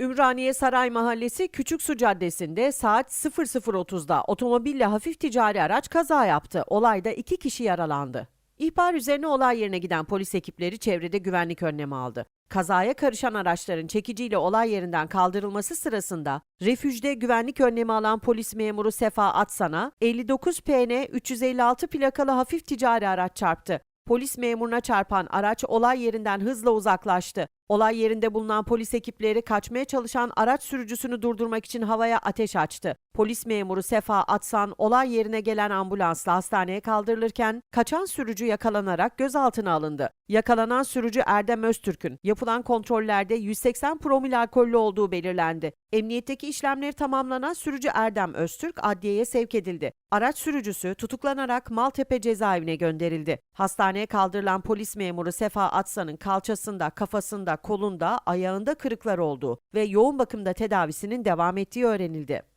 Ümraniye Saray Mahallesi Küçüksu Caddesi'nde saat 00.30'da otomobille hafif ticari araç kaza yaptı. Olayda iki kişi yaralandı. İhbar üzerine olay yerine giden polis ekipleri çevrede güvenlik önlemi aldı. Kazaya karışan araçların çekiciyle olay yerinden kaldırılması sırasında refüjde güvenlik önlemi alan polis memuru Sefa Atsan'a 59 PN 356 plakalı hafif ticari araç çarptı. Polis memuruna çarpan araç olay yerinden hızla uzaklaştı. Olay yerinde bulunan polis ekipleri kaçmaya çalışan araç sürücüsünü durdurmak için havaya ateş açtı. Polis memuru Sefa Atsan olay yerine gelen ambulansla hastaneye kaldırılırken kaçan sürücü yakalanarak gözaltına alındı. Yakalanan sürücü Erdem Öztürk'ün yapılan kontrollerde 180 promil alkollü olduğu belirlendi. Emniyetteki işlemleri tamamlanan sürücü Erdem Öztürk adliyeye sevk edildi. Araç sürücüsü tutuklanarak Maltepe cezaevine gönderildi. Hastaneye kaldırılan polis memuru Sefa Atsan'ın kalçasında, kafasında, kolunda, ayağında kırıklar olduğu ve yoğun bakımda tedavisinin devam ettiği öğrenildi.